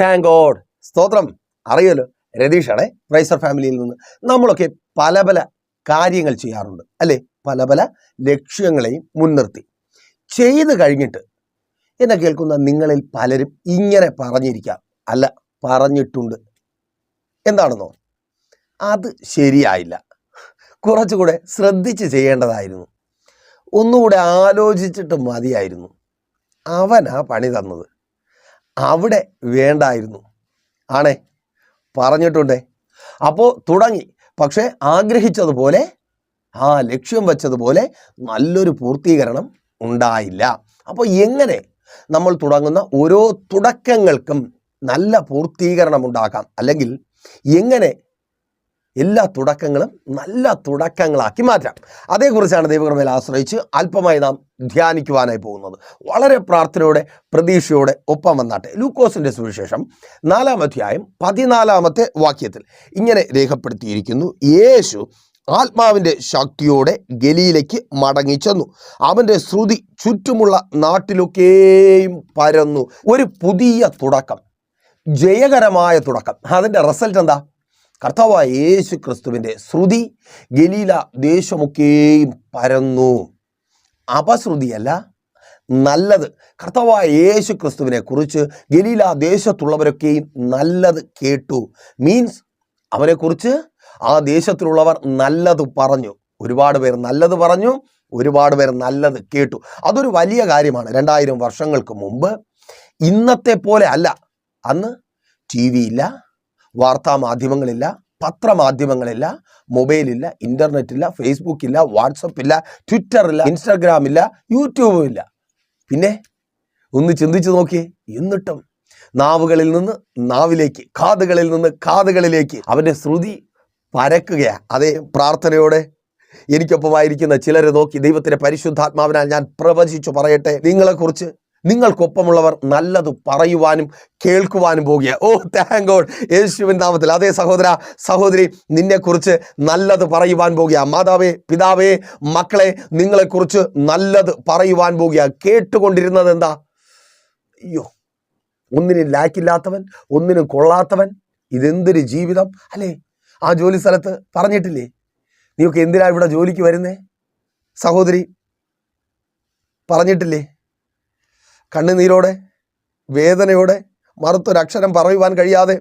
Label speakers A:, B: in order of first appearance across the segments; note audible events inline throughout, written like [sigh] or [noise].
A: Thank God സ്തോത്രം. അറിയല്ലോ രതീഷാണ് പ്രൈസർ ഫാമിലിയിൽ നിന്ന്. നമ്മളൊക്കെ പല പല കാര്യങ്ങൾ ചെയ്യാറുണ്ട്. അല്ലേ? പല പല ലക്ഷ്യങ്ങളെയും മുൻനിർത്തി. ചെയ്തു കഴിഞ്ഞിട്ട് എന്നെ കേൾക്കുന്ന നിങ്ങളിൽ പലരും ഇങ്ങനെ പറഞ്ഞിരിക്കാം. അല്ല പറഞ്ഞിട്ടുണ്ട്. എന്താണെന്നോ? അത് ശരിയായില്ല. കുറച്ചുകൂടെ ശ്രദ്ധിച്ച് ചെയ്യേണ്ടതായിരുന്നു. ഒന്നുകൂടെ ആലോചിച്ചിട്ട് മതിയായിരുന്നു. അവനാ പണി തന്നത്. അവിടെ വേണ്ടായിരുന്നു. ആണേ? പറഞ്ഞിട്ടുണ്ടേ. അപ്പോൾ തുടങ്ങി. പക്ഷേ ആഗ്രഹിച്ചതുപോലെ ആ ലക്ഷ്യം വച്ചതുപോലെ നല്ലൊരു പൂർത്തീകരണം ഉണ്ടായില്ല. അപ്പോൾ എങ്ങനെ നമ്മൾ തുടങ്ങുന്ന ഓരോ തുടക്കങ്ങൾക്കും നല്ല പൂർത്തീകരണം ഉണ്ടാക്കാം? അല്ലെങ്കിൽ എങ്ങനെ എല്ലാ തുടക്കങ്ങളും നല്ല തുടക്കങ്ങളാക്കി മാറ്റാം. അതേക്കുറിച്ചാണ് ദൈവകൃപയിൽ ആശ്രയിച്ച് അല്പമായി നാം ധ്യാനിക്കുവാനായി പോകുന്നത്. വളരെ പ്രാർത്ഥനയോടെ പ്രതീക്ഷയോടെ ഒപ്പം വന്നാട്ടെ. ലൂക്കോസിന്റെ സുവിശേഷം നാലാം അധ്യായം പതിനാലാമത്തെ വാക്യത്തിൽ ഇങ്ങനെ രേഖപ്പെടുത്തിയിരിക്കുന്നു. യേശു ആത്മാവിന്റെ ശക്തിയോടെ ഗലിയിലേക്ക് മടങ്ങിച്ചെന്നു. അവന്റെ ശ്രുതി ചുറ്റുമുള്ള നാട്ടിലൊക്കെയും പരന്നു. ഒരു പുതിയ തുടക്കം. ജയകരമായ തുടക്കം. അതിന്റെ റിസൾട്ട് എന്താ? കർത്താവായ യേശു ക്രിസ്തുവിന്റെ ശ്രുതി ഗലീല ദേശമൊക്കെയും പരന്നു. അപശ്രുതിയല്ല നല്ലത്. കർത്താവായ യേശു ക്രിസ്തുവിനെ കുറിച്ച് ഗലീല ദേശത്തുള്ളവരൊക്കെയും നല്ലത് കേട്ടു. മീൻസ് അവനെക്കുറിച്ച് ആ ദേശത്തിലുള്ളവർ നല്ലത് പറഞ്ഞു. ഒരുപാട് പേർ നല്ലത് പറഞ്ഞു ഒരുപാട് പേർ നല്ലത് കേട്ടു. അതൊരു വലിയ കാര്യമാണ്. രണ്ടായിരം വർഷങ്ങൾക്ക് മുമ്പ് ഇന്നത്തെ പോലെ അല്ല. അന്ന് ടി വി ഇല്ല വാർത്താ മാധ്യമങ്ങളില്ല പത്രമാധ്യമങ്ങളില്ല മൊബൈലില്ല ഇല്ല ട്വിറ്റർ ഇല്ല ഇൻസ്റ്റാഗ്രാം ഇല്ല യൂട്യൂബും ഇല്ല പിന്നെ ഒന്ന് ചിന്തിച്ചു നോക്കിയേ എന്നിട്ടും നാവുകളിൽ നിന്ന് നാവിലേക്ക് കാതുകളിൽ നിന്ന് കാതുകളിലേക്ക് അവന്റെ ശ്രുതി പരക്കുകയാണ് അതേ പ്രാർത്ഥനയോടെ എനിക്കൊപ്പമായിരിക്കുന്ന ചിലരെ നോക്കി ദൈവത്തിന്റെ പരിശുദ്ധാത്മാവിനാൽ ഞാൻ പ്രവചിച്ചു പറയട്ടെ. നിങ്ങളെക്കുറിച്ച് നിങ്ങൾക്കൊപ്പമുള്ളവർ നല്ലത് പറയുവാനും കേൾക്കുവാനും പോകുക. ഓ താങ്ക് ഗോഡ് യേശുവിൻ നാമത്തിൽ. അതേ സഹോദര സഹോദരി നിന്നെക്കുറിച്ച് നല്ലത് പറയുവാൻ പോകുക. മാതാവേ പിതാവേ മക്കളെ നിങ്ങളെക്കുറിച്ച് നല്ലത് പറയുവാൻ പോകുക. കേട്ടുകൊണ്ടിരുന്നത് എന്താ? അയ്യോ ഒന്നിനും ലാക്കില്ലാത്തവൻ ഒന്നിനും കൊള്ളാത്തവൻ ഇതെന്തൊരു ജീവിതം അല്ലേ? ആ ജോലി സ്ഥലത്ത് പറഞ്ഞിട്ടില്ലേ? നീയൊക്കെ എന്തിനാ ഇവിടെ ജോലിക്ക് വരുന്നേ? സഹോദരി പറഞ്ഞിട്ടില്ലേ? കണ്ണുനീരോടെ വേദനയോടെ മറുത്തൊരക്ഷരം പറയുവാൻ കഴിയാതെ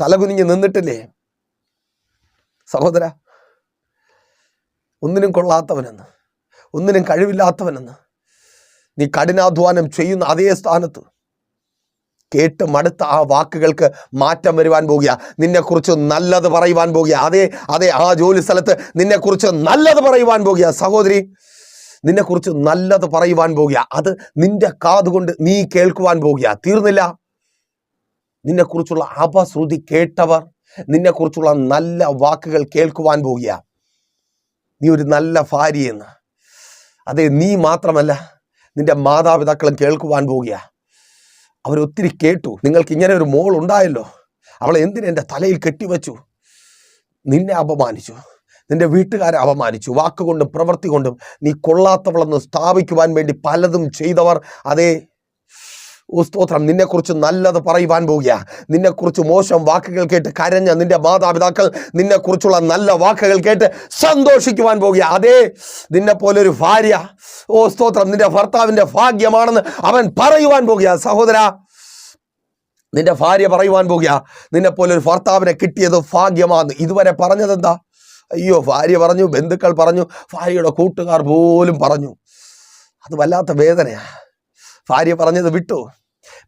A: തലകുനിഞ്ഞ് നിന്നിട്ടില്ലേ? സഹോദര ഒന്നിനും കൊള്ളാത്തവനെന്ന് ഒന്നിനും കഴിവില്ലാത്തവനെന്ന് നീ കഠിനാധ്വാനം ചെയ്യുന്ന അതേ സ്ഥാനത്ത് കേട്ട് മടുത്ത ആ വാക്കുകൾക്ക് മാറ്റം വരുവാൻ പോകുക. നിന്നെക്കുറിച്ച് നല്ലത് പറയുവാൻ പോകുക. അതേ അതെ ആ ജോലി സ്ഥലത്ത് നിന്നെക്കുറിച്ച് നല്ലത് പറയുവാൻ പോകുക. സഹോദരി നിന്നെക്കുറിച്ച് നല്ലത് പറയുവാൻ പോകുക. അത് നിന്റെ കാതുകൊണ്ട് നീ കേൾക്കുവാൻ പോകുക. തീർന്നില്ല. നിന്നെക്കുറിച്ചുള്ള അപശ്രുതി കേട്ടവർ നിന്നെക്കുറിച്ചുള്ള നല്ല വാക്കുകൾ കേൾക്കുവാൻ പോകുക. നീ ഒരു നല്ല ഭാര്യയെന്ന്. അതെ നീ മാത്രമല്ല നിന്റെ മാതാപിതാക്കളും കേൾക്കുവാൻ പോകുക. അവരൊത്തിരി കേട്ടു. നിങ്ങൾക്ക് ഇങ്ങനെ ഒരു മോൾ ഉണ്ടായല്ലോ അവളെ എന്തിനെ എന്റെ തലയിൽ കെട്ടിവെച്ചു? നിന്നെ അപമാനിച്ചു. നിന്റെ വീട്ടുകാരെ അപമാനിച്ചു. വാക്കുകൊണ്ടും പ്രവൃത്തി കൊണ്ടും നീ കൊള്ളാത്തവളെന്ന് സ്ഥാപിക്കുവാൻ വേണ്ടി പലതും ചെയ്തവർ അതേ സ്തോത്രം. നിന്നെക്കുറിച്ച് നല്ലത് പറയുവാൻ പോകുക നിന്നെക്കുറിച്ച് മോശം വാക്കുകൾ കേട്ട് കരഞ്ഞ നിന്റെ മാതാപിതാക്കൾ നിന്നെക്കുറിച്ചുള്ള നല്ല വാക്കുകൾ കേട്ട് സന്തോഷിക്കുവാൻ പോകുക അതേ നിന്നെ പോലെ ഒരു ഭാര്യ. ഓ സ്തോത്രം നിന്റെ ഭർത്താവിന്റെ ഭാഗ്യമാണെന്ന് അവൻ പറയുവാൻ പോകുക സഹോദര നിന്റെ ഭാര്യ പറയുവാൻ പോകുക നിന്നെ പോലെ ഒരു ഭർത്താവിനെ കിട്ടിയത് ഭാഗ്യമാണെന്ന് ഇതുവരെ പറഞ്ഞതെന്താ? അയ്യോ ഭാര്യ പറഞ്ഞു ബന്ധുക്കൾ പറഞ്ഞു ഭാര്യയുടെ കൂട്ടുകാർ പോലും പറഞ്ഞു. അത് വല്ലാത്ത വേദനയാ. ഭാര്യ പറഞ്ഞത് വിട്ടു.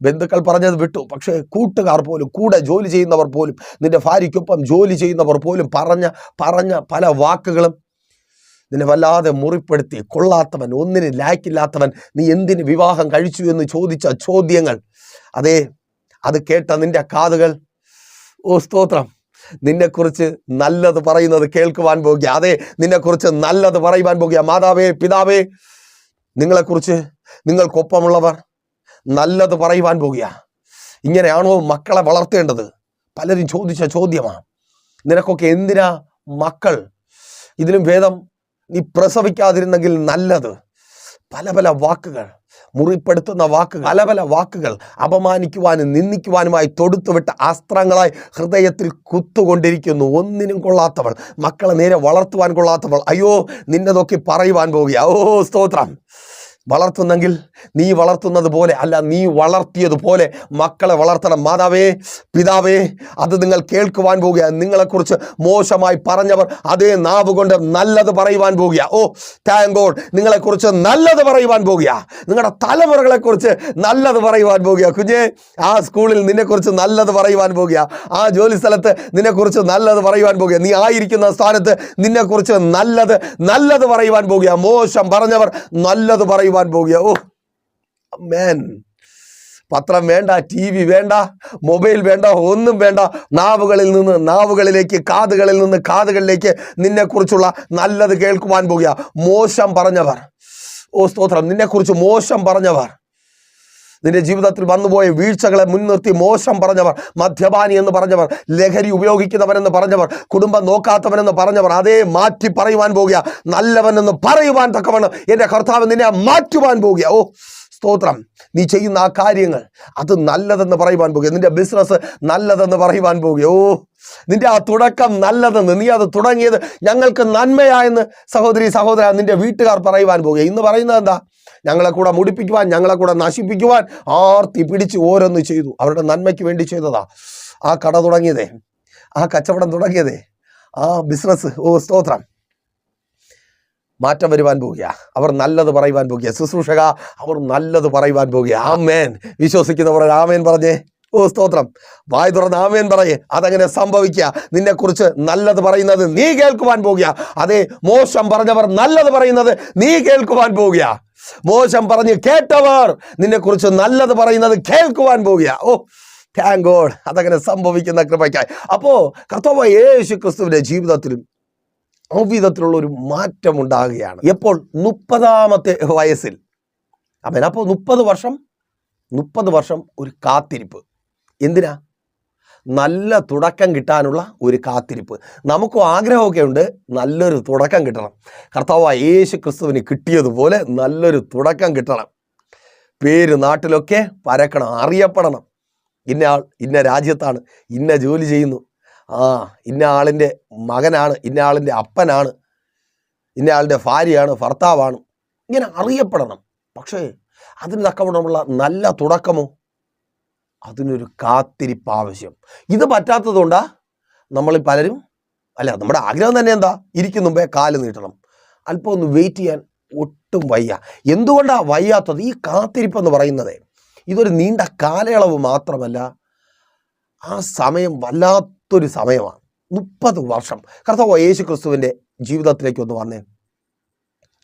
A: ബന്ധുക്കൾ പറഞ്ഞത് വിട്ടു. പക്ഷേ കൂട്ടുകാർ പോലും കൂടെ ജോലി ചെയ്യുന്നവർ പോലും നിന്റെ ഭാര്യയ്ക്കൊപ്പം ജോലി ചെയ്യുന്നവർ പോലും പറഞ്ഞ പറഞ്ഞ പല വാക്കുകളും നിന്നെ വല്ലാതെ മുറിപ്പെടുത്തി. കൊള്ളാത്തവൻ ഒന്നിന് ലാക്കില്ലാത്തവൻ നീ എന്തിന് വിവാഹം കഴിച്ചു എന്ന് ചോദിച്ച ചോദ്യങ്ങൾ. അതെ അത് കേട്ട നിന്റെ കാതുകൾ. ഓ സ്തോത്രം. നിന്നെക്കുറിച്ച് നല്ലത് പറയുന്നത് കേൾക്കുവാൻ പോകുക. അതെ നിന്നെക്കുറിച്ച് നല്ലത് പറയുവാൻ പോകുക. മാതാവേ പിതാവേ നിങ്ങളെക്കുറിച്ച് നിങ്ങൾക്കൊപ്പമുള്ളവർ നല്ലത് പറയുവാൻ പോകുക. ഇങ്ങനെയാണോ മക്കളെ വളർത്തേണ്ടത്? പലരും ചോദിച്ച ചോദ്യമാണ് നിനക്കൊക്കെ എന്തിനാ മക്കൾ? ഇതിലും ഭേദം നീ പ്രസവിക്കാതിരുന്നെങ്കിൽ നല്ലത്. പല പല വാക്കുകൾ. മുറിപ്പെടുത്തുന്ന വാക്കുകൾ പല പല വാക്കുകൾ അപമാനിക്കുവാനും നിന്ദിക്കുവാനുമായി തൊടുത്തുവിട്ട അസ്ത്രങ്ങളായി ഹൃദയത്തിൽ കുത്തുകൊണ്ടിരിക്കുന്നു. ഒന്നിനും കൊള്ളാത്തവൾ മക്കളെ നേരെ വളർത്തുവാൻ കൊള്ളാത്തവൾ. അയ്യോ നിന്നെ നോക്കി പറയുവാൻ പോവുക ഓ സ്തോത്രം. വളർത്തുന്നെങ്കിൽ നീ വളർത്തുന്നത് പോലെ അല്ല നീ വളർത്തിയതുപോലെ മക്കളെ വളർത്തണം. മാതാവേ പിതാവേ അത് നിങ്ങൾ കേൾക്കുവാൻ പോകുക. നിങ്ങളെക്കുറിച്ച് മോശമായി പറഞ്ഞവർ അതേ നാവ് കൊണ്ട് നല്ലത് പറയുവാൻ പോകുക. ഓ താങ്ക് ഗോഡ് നിങ്ങളെക്കുറിച്ച് നല്ലത് പറയുവാൻ പോകുക. നിങ്ങളുടെ തലമുറകളെക്കുറിച്ച് നല്ലത് പറയുവാൻ പോകുക. കുഞ്ഞെ ആ സ്കൂളിൽ നിന്നെക്കുറിച്ച് നല്ലത് പറയുവാൻ പോകുക. ആ ജോലി സ്ഥലത്ത് നിന്നെക്കുറിച്ച് നല്ലത് പറയുവാൻ പോകുക. നീ ആയിരിക്കുന്ന സ്ഥാനത്ത് നിന്നെക്കുറിച്ച് നല്ലത് നല്ലത് പറയുവാൻ പോകുക. മോശം പറഞ്ഞവർ നല്ലത് പറയുവാൻ പോവുക ഓ മേൻ പത്രം വേണ്ട ടി വി വേണ്ട മൊബൈൽ വേണ്ട ഒന്നും വേണ്ട. നാവുകളിൽ നിന്ന് നാവുകളിലേക്ക് കാതുകളിൽ നിന്ന് കാതുകളിലേക്ക് നിന്നെക്കുറിച്ചുള്ള നല്ലത് കേൾക്കുവാൻ പോകുക. മോശം പറഞ്ഞവർ. ഓ സ്തോത്രം. നിന്നെക്കുറിച്ച് മോശം പറഞ്ഞവർ. നിന്റെ ജീവിതത്തിൽ വന്നുപോയ വീഴ്ചകളെ മുൻനിർത്തി മോശം പറഞ്ഞവർ മദ്യപാനി എന്ന് പറഞ്ഞവർ ലഹരി ഉപയോഗിക്കുന്നവനെന്ന് പറഞ്ഞവർ കുടുംബം നോക്കാത്തവനെന്ന് പറഞ്ഞവർ അതേ മാറ്റി പറയുവാൻ പോകുക നല്ലവനെന്ന് പറയുവാൻ തക്കവണ്ണം എന്റെ കർത്താവ് നിന്നെ മാറ്റുവാൻ പോകുക. ഓ സ്തോത്രം. നീ ചെയ്യുന്ന ആ കാര്യങ്ങൾ അത് നല്ലതെന്ന് പറയുവാൻ പോകുക. നിന്റെ ബിസിനസ് നല്ലതെന്ന് പറയുവാൻ ഓ നിന്റെ ആ തുടക്കം നല്ലതെന്ന് നീ അത് തുടങ്ങിയത് ഞങ്ങൾക്ക് നന്മയായെന്ന് സഹോദരി സഹോദര നിന്റെ വീട്ടുകാർ പറയുവാൻ പോകുക. ഇന്ന് പറയുന്നത് എന്താ? ഞങ്ങളെ കൂടെ മുടിപ്പിക്കുവാൻ ഞങ്ങളെ കൂടെ നശിപ്പിക്കുവാൻ ആർത്തി പിടിച്ച് ഓരോന്ന് ചെയ്തു. അവരുടെ നന്മയ്ക്ക് വേണ്ടി ചെയ്തതാ. ആ കട തുടങ്ങിയതേ. ആ കച്ചവടം തുടങ്ങിയതേ. ആ ബിസിനസ് ഓ സ്തോത്രം. മാറ്റം വരുവാൻ പോകുക അവർ നല്ലത് പറയുവാൻ പോകുക ശുശ്രൂഷക അവർ നല്ലത് പറയുവാൻ പോകുക ആമേൻ. വിശ്വസിക്കുന്നവർ ആമേൻ പറഞ്ഞേ. ഓ സ്തോത്രം. വായ് തുറന്ന് ആമേൻ പറയേ. അതങ്ങനെ സംഭവിക്കുക നിന്നെക്കുറിച്ച് നല്ലത് പറയുന്നത് നീ കേൾക്കുവാൻ പോകുക അതെ മോശം പറഞ്ഞവർ നല്ലത് പറയുന്നത് നീ കേൾക്കുവാൻ പോകുക മോശം പറഞ്ഞ് കേട്ടവർ നിന്നെക്കുറിച്ച് നല്ലത് പറയുന്നത് കേൾക്കുവാൻ പോവുക ഓ താങ്ക് ഗോഡ് അതങ്ങനെ സംഭവിക്കുന്ന കൃപയ്ക്കായി. അപ്പോൾ കർത്താവ് യേശു ക്രിസ്തുവിന്റെ ജീവിതത്തിലും അവവിധത്തിലുള്ള ഒരു മാറ്റം ഉണ്ടാകുകയാണ്. എപ്പോൾ? മുപ്പതാമത്തെ വയസ്സിൽ. അവൻ അപ്പോൾ മുപ്പത് വർഷം മുപ്പത് വർഷം ഒരു കാത്തിരിപ്പ്. എന്തിനാ? നല്ല തുടക്കം കിട്ടാനുള്ള ഒരു കാത്തിരിപ്പ്. നമുക്കും ആഗ്രഹമൊക്കെ ഉണ്ട് നല്ലൊരു തുടക്കം കിട്ടണം. കർത്താവ് യേശു ക്രിസ്തുവിന് കിട്ടിയതുപോലെ നല്ലൊരു തുടക്കം കിട്ടണം. പേര് നാട്ടിലൊക്കെ പരക്കണം അറിയപ്പെടണം. ഇന്ന ആൾ ഇന്ന രാജ്യത്താണ് ഇന്ന ജോലി ചെയ്യുന്നു. ആ ഇന്ന ആളിന്റെ മകനാണ് ഇന്ന ആളിന്റെ അപ്പനാണ് ഇന്ന ആളിന്റെ ഭാര്യയാണ് ഭർത്താവാണ്. ഇങ്ങനെ അറിയപ്പെടണം. പക്ഷേ അതിന് തക്കവണ്ണമുള്ള നല്ല തുടക്കമോ? അതിനൊരു കാത്തിരിപ്പ് ആവശ്യം ഇത് പറ്റാത്തതുകൊണ്ടാണ് നമ്മൾ പലരും അല്ല നമ്മുടെ ആഗ്രഹം തന്നെ എന്താ? ഇരിക്കും മുമ്പേ കാൽ നീട്ടണം. അല്പം ഒന്ന് വെയിറ്റ് ചെയ്യാൻ ഒട്ടും വയ്യ. എന്തുകൊണ്ടാണ് വയ്യാത്തത്? ഈ കാത്തിരിപ്പ് എന്ന് പറയുന്നത് ഇതൊരു നീണ്ട കാലയളവ് മാത്രമല്ല ആ സമയം വല്ലാത്തൊരു സമയമാണ്. മുപ്പത് വർഷം. കർത്താവ് യേശു ക്രിസ്തുവിന്റെ ജീവിതത്തിലേക്ക് ഒന്ന് വന്നേ.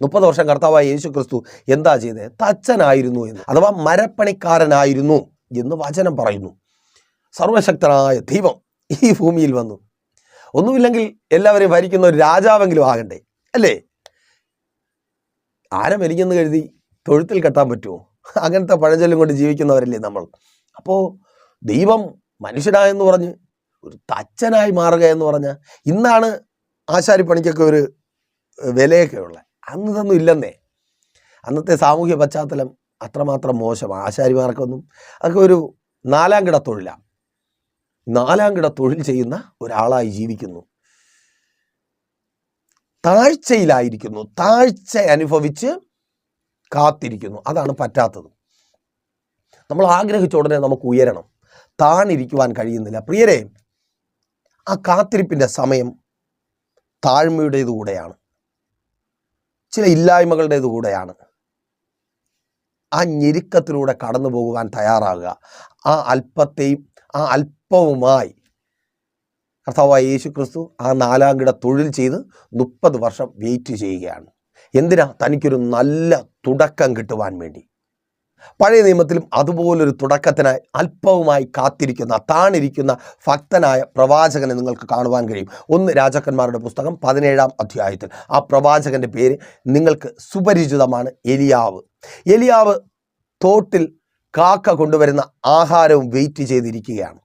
A: മുപ്പത് വർഷം കർത്താവായ യേശു ക്രിസ്തു എന്താ ചെയ്തത് തച്ചനായിരുന്നു എന്ന്. അഥവാ മരപ്പണിക്കാരനായിരുന്നു. എന്ന് വചനം പറയുന്നു. സർവശക്തനായ ദൈവം ഈ ഭൂമിയിൽ വന്നു. ഒന്നുമില്ലെങ്കിൽ എല്ലാവരെയും ഭരിക്കുന്ന ഒരു രാജാവെങ്കിലും ആകണ്ടേ? അല്ലേ? ആരെ മരിക്കുന്നു കരുതി തൊഴുത്തിൽ കെട്ടാൻ പറ്റുമോ? അങ്ങനത്തെ പഴഞ്ചൊല്ലും കൊണ്ട് ജീവിക്കുന്നവരല്ലേ നമ്മൾ. അപ്പോൾ ദൈവം മനുഷ്യനായെന്ന് പറഞ്ഞ് ഒരു തച്ചനായി മാറുക എന്ന് പറഞ്ഞാൽ ഇന്നാണ് ആശാരിപ്പണിക്കൊക്കെ ഒരു വിലയൊക്കെ ഉള്ളത്. അന്നതൊന്നും ഇല്ലെന്നേ. അന്നത്തെ സാമൂഹ്യ പശ്ചാത്തലം അത്രമാത്രം മോശമാണ് ആശാരിമാർക്കൊന്നും അതൊക്കെ ഒരു നാലാം കിട തൊഴിലാണ് നാലാം കിട തൊഴിൽ ചെയ്യുന്ന ഒരാളായി ജീവിക്കുന്നു. താഴ്ചയിലായിരിക്കുന്നു. താഴ്ച അനുഭവിച്ച് കാത്തിരിക്കുന്നു. അതാണ് പറ്റാത്തത്. നമ്മൾ ആഗ്രഹിച്ച ഉടനെ നമുക്ക് ഉയരണം. താണിരിക്കുവാൻ കഴിയുന്നില്ല. പ്രിയരെ ആ കാത്തിരിപ്പിന്റെ സമയം താഴ്മയുടേതുകൂടെയാണ്. ചില ഇല്ലായ്മകളുടേത് കൂടെയാണ് ആ ഞെരുക്കത്തിലൂടെ കടന്നു പോകുവാൻ തയ്യാറാകുക. ആ അല്പത്തെയും ആ അല്പവുമായി കർത്താവായ യേശു ക്രിസ്തു ആ നാലാം കിട തൊഴിൽ ചെയ്ത് മുപ്പത് വർഷം വെയിറ്റ് ചെയ്യുകയാണ്. എന്തിനാ? തനിക്കൊരു നല്ല തുടക്കം കിട്ടുവാൻ വേണ്ടി. പഴയ നിയമത്തിലും അതുപോലൊരു തുടക്കത്തിനായി അല്പവുമായി കാത്തിരിക്കുന്ന താണിരിക്കുന്ന ഭക്തനായ പ്രവാചകനെ നിങ്ങൾക്ക് കാണുവാൻ കഴിയും. ഒന്ന് രാജാക്കന്മാരുടെ പുസ്തകം പതിനേഴാം അധ്യായത്തിൽ. ആ പ്രവാചകന്റെ പേര് നിങ്ങൾക്ക് സുപരിചിതമാണ് എലിയാവ്. എലിയാവ് തോട്ടിൽ കാക്ക കൊണ്ടുവരുന്ന ആഹാരവും വെയിറ്റ് ചെയ്തിരിക്കുകയാണ്.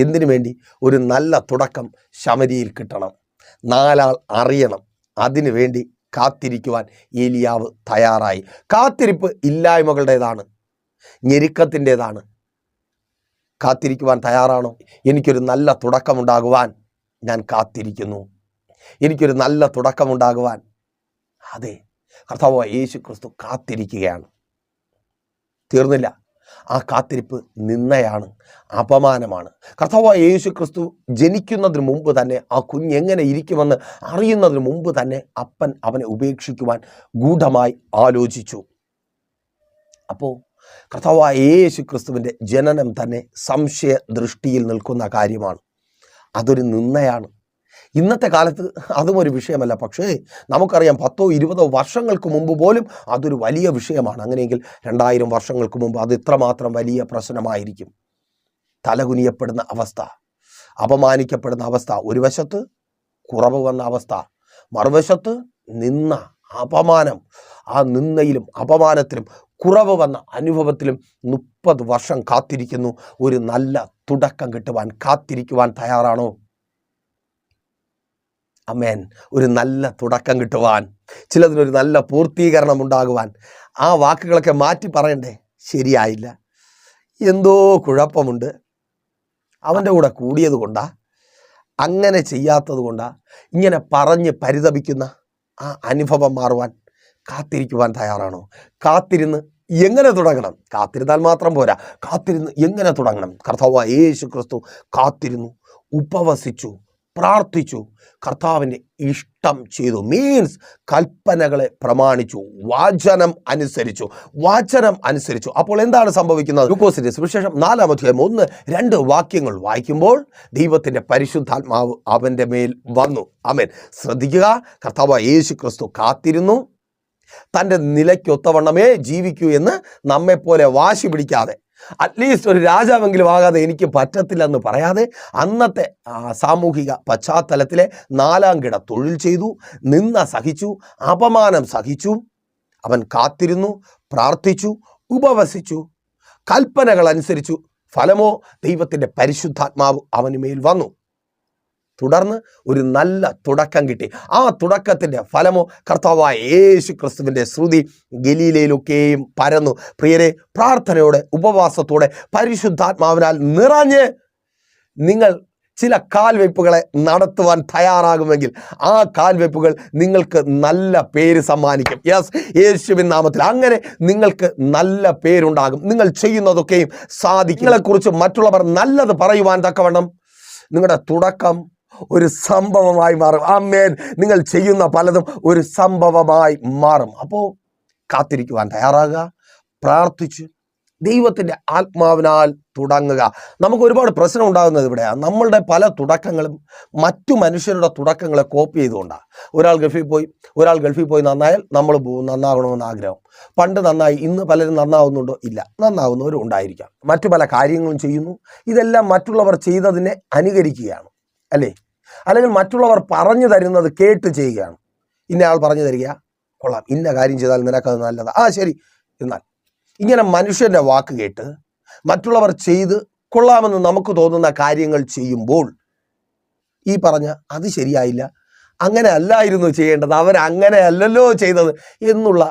A: എന്തിനു വേണ്ടി? ഒരു നല്ല തുടക്കം ശമരിയിൽ കിട്ടണം. നാലാൾ അറിയണം. അതിനു വേണ്ടി കാത്തിരിക്കുവാൻ ഏലിയാവ് തയ്യാറായി. കാത്തിരിപ്പ് ഇല്ലായ്മകളുടേതാണ്. ഞെരുക്കത്തിന്റെതാണ്. കാത്തിരിക്കുവാൻ തയ്യാറാണോ? എനിക്കൊരു നല്ല തുടക്കമുണ്ടാകുവാൻ ഞാൻ കാത്തിരിക്കുന്നു. എനിക്കൊരു നല്ല തുടക്കമുണ്ടാകുവാൻ. അതെ കർത്താവ് യേശു ക്രിസ്തു കാത്തിരിക്കുകയാണ്. തീർന്നില്ല. ആ കാത്തിരിപ്പ് നിന്നയാണ്. അപമാനമാണ്. കർത്താവ് യേശു ക്രിസ്തു ജനിക്കുന്നതിന് മുമ്പ് തന്നെ ആ കുഞ്ഞ് എങ്ങനെ ഇരിക്കുമെന്ന് അറിയുന്നതിന് മുമ്പ് തന്നെ അപ്പൻ അവനെ ഉപേക്ഷിക്കുവാൻ ഗൂഢമായി ആലോചിച്ചു. അപ്പോൾ കർത്താവായ യേശു ക്രിസ്തുവിന്റെ ജനനം തന്നെ സംശയ ദൃഷ്ടിയിൽ നിൽക്കുന്ന കാര്യമാണ്. അതൊരു നിന്നയാണ് ഇന്നത്തെ കാലത്ത് അതും ഒരു വിഷയമല്ല. പക്ഷേ നമുക്കറിയാം പത്തോ ഇരുപതോ വർഷങ്ങൾക്ക് മുമ്പ് പോലും അതൊരു വലിയ വിഷയമാണ്. അങ്ങനെയെങ്കിൽ രണ്ടായിരം വർഷങ്ങൾക്ക് മുമ്പ് അത് ഇത്രമാത്രം വലിയ പ്രശ്നമായിരിക്കും. തലകുനിയപ്പെടുന്ന അവസ്ഥ അപമാനിക്കപ്പെടുന്ന അവസ്ഥ ഒരു വശത്ത് കുറവ് വന്ന അവസ്ഥ മറുവശത്ത് നിന്ന അപമാനം ആ നിന്നയിലും അപമാനത്തിലും കുറവ് വന്ന അനുഭവത്തിലും മുപ്പത് വർഷം കാത്തിരിക്കുന്നു. ഒരു നല്ല തുടക്കം കിട്ടുവാൻ കാത്തിരിക്കുവാൻ തയ്യാറാണോ? അമേൻ. ഒരു നല്ല തുടക്കം കിട്ടുവാൻ ചിലതിനൊരു നല്ല പൂർത്തീകരണം ഉണ്ടാകുവാൻ. ആ വാക്കുകളൊക്കെ മാറ്റി പറയണ്ടേ? ശരിയായില്ല. എന്തോ കുഴപ്പമുണ്ട്. അവന്റെ കൂടെ കൂടിയത് കൊണ്ടാ? അങ്ങനെ ചെയ്യാത്തത് കൊണ്ടാ? ഇങ്ങനെ പറഞ്ഞ് പരിതപിക്കുന്ന ആ അനുഭവം മാറുവാൻ കാത്തിരിക്കുവാൻ തയ്യാറാണോ? കാത്തിരുന്ന് എങ്ങനെ തുടങ്ങണം? കാത്തിരുന്നാൽ മാത്രം പോരാ. കാത്തിരുന്ന് എങ്ങനെ തുടങ്ങണം? കർത്താവ് യേശു ക്രിസ്തു കാത്തിരുന്നു ഉപവസിച്ചു പ്രാർത്ഥിച്ചു. കർത്താവിന്റെ ഇഷ്ടം ചെയ്തു. മീൻസ് കൽപ്പനകളെ പ്രമാണിച്ചു. വാചനം അനുസരിച്ചു. വാചനം അനുസരിച്ചു. അപ്പോൾ എന്താണ് സംഭവിക്കുന്നത്? ലൂക്കോസിന്റെ സുവിശേഷം നാലാം ഒന്ന് രണ്ട് വാക്യങ്ങൾ വായിക്കുമ്പോൾ ദൈവത്തിന്റെ പരിശുദ്ധാത്മാവ് അവന്റെ മേൽ വന്നു. അമേൻ ശ്രദ്ധിക്കുക. കർത്താവ് യേശു ക്രിസ്തു കാത്തിരുന്നു തന്റെ നിലയ്ക്കൊത്തവണ്ണമേ ജീവിക്കൂ എന്ന് നമ്മെപ്പോലെ വാശി പിടിക്കാതെ അറ്റ്ലീസ്റ്റ് ഒരു രാജാവെങ്കിലും ആകാതെ എനിക്ക് പറ്റത്തില്ലെന്ന് പറയാതെ അന്നത്തെ സാമൂഹിക പശ്ചാത്തലത്തിലെ നാലാം കിട തൊഴിൽ ചെയ്തു നിന്ന സഹിച്ചു അപമാനം സഹിച്ചു അവൻ കാത്തിരുന്നു പ്രാർത്ഥിച്ചു ഉപവസിച്ചു കൽപ്പനകൾ അനുസരിച്ചു ഫലമോ ദൈവത്തിന്റെ പരിശുദ്ധാത്മാവ് അവന് മേൽ വന്നു. തുടർന്ന് ഒരു നല്ല തുടക്കം കിട്ടി. ആ തുടക്കത്തിന്റെ ഫലമോ കർത്താവായ യേശു ക്രിസ്തുവിന്റെ ശ്രുതി ഗലീലയിലൊക്കെയും പരന്നു. പ്രിയരെ പ്രാർത്ഥനയോടെ ഉപവാസത്തോടെ പരിശുദ്ധാത്മാവിനാൽ നിറഞ്ഞ് നിങ്ങൾ ചില കാൽവയ്പ്പുകളെ നടത്തുവാൻ തയ്യാറാകുമെങ്കിൽ ആ കാൽവയ്പ്പുകൾ നിങ്ങൾക്ക് നല്ല പേര് സമ്മാനിക്കും. യെസ് യേശുവിൻ നാമത്തിൽ. അങ്ങനെ നിങ്ങൾക്ക് നല്ല പേരുണ്ടാകും. നിങ്ങൾ ചെയ്യുന്നതൊക്കെയും സാധിക്കും. നിങ്ങളെക്കുറിച്ച് മറ്റുള്ളവർ നല്ലത് പറയുവാൻ തക്കവണ്ണം നിങ്ങളുടെ തുടക്കം ഒരു സംഭവമായി മാറും. ആമേൻ. നിങ്ങൾ ചെയ്യുന്ന പലതും ഒരു സംഭവമായി മാറും. അപ്പോൾ കാത്തിരിക്കുവാൻ തയ്യാറാകുക. പ്രാർത്ഥിച്ച് ദൈവത്തിന്റെ ആത്മാവിനാൽ തുടങ്ങുക. നമുക്ക് ഒരുപാട് പ്രശ്നം ഉണ്ടാകുന്നത് ഇവിടെയാണ് നമ്മളുടെ പല തുടക്കങ്ങളും മറ്റു മനുഷ്യരുടെ തുടക്കങ്ങളെ കോപ്പി ചെയ്തുകൊണ്ടാണ് ഒരാൾ ഗൾഫിൽ പോയി ഒരാൾ ഗൾഫിൽ പോയി നന്നായാൽ നമ്മൾ നന്നാകണമെന്ന് ആഗ്രഹം. പണ്ട് നന്നായി ഇന്ന് പലരും നന്നാവുന്നുണ്ടോ? ഇല്ല. നന്നാവുന്നവരും ഉണ്ടായിരിക്കാം. മറ്റു പല കാര്യങ്ങളും ചെയ്യുന്നു. ഇതെല്ലാം മറ്റുള്ളവർ ചെയ്തതിനെ അനുകരിക്കുകയാണ്. അല്ലേ? അല്ലെങ്കിൽ മറ്റുള്ളവർ പറഞ്ഞു തരുന്നത് കേട്ട് ചെയ്യുകയാണ്. ഇന്നയാൾ പറഞ്ഞു തരിക കൊള്ളാം. ഇന്ന കാര്യം ചെയ്താൽ നിനക്കത് നല്ലതാ. ആ ശരി. എന്നാൽ ഇങ്ങനെ മനുഷ്യന്റെ വാക്ക് കേട്ട് മറ്റുള്ളവർ ചെയ്ത് കൊള്ളാമെന്ന് നമുക്ക് തോന്നുന്ന കാര്യങ്ങൾ ചെയ്യുമ്പോൾ ഈ പറഞ്ഞ അത് ശരിയായില്ല അങ്ങനെ അല്ലായിരുന്നു ചെയ്യേണ്ടത് അവരങ്ങനെ അല്ലല്ലോ ചെയ്തത് എന്നുള്ള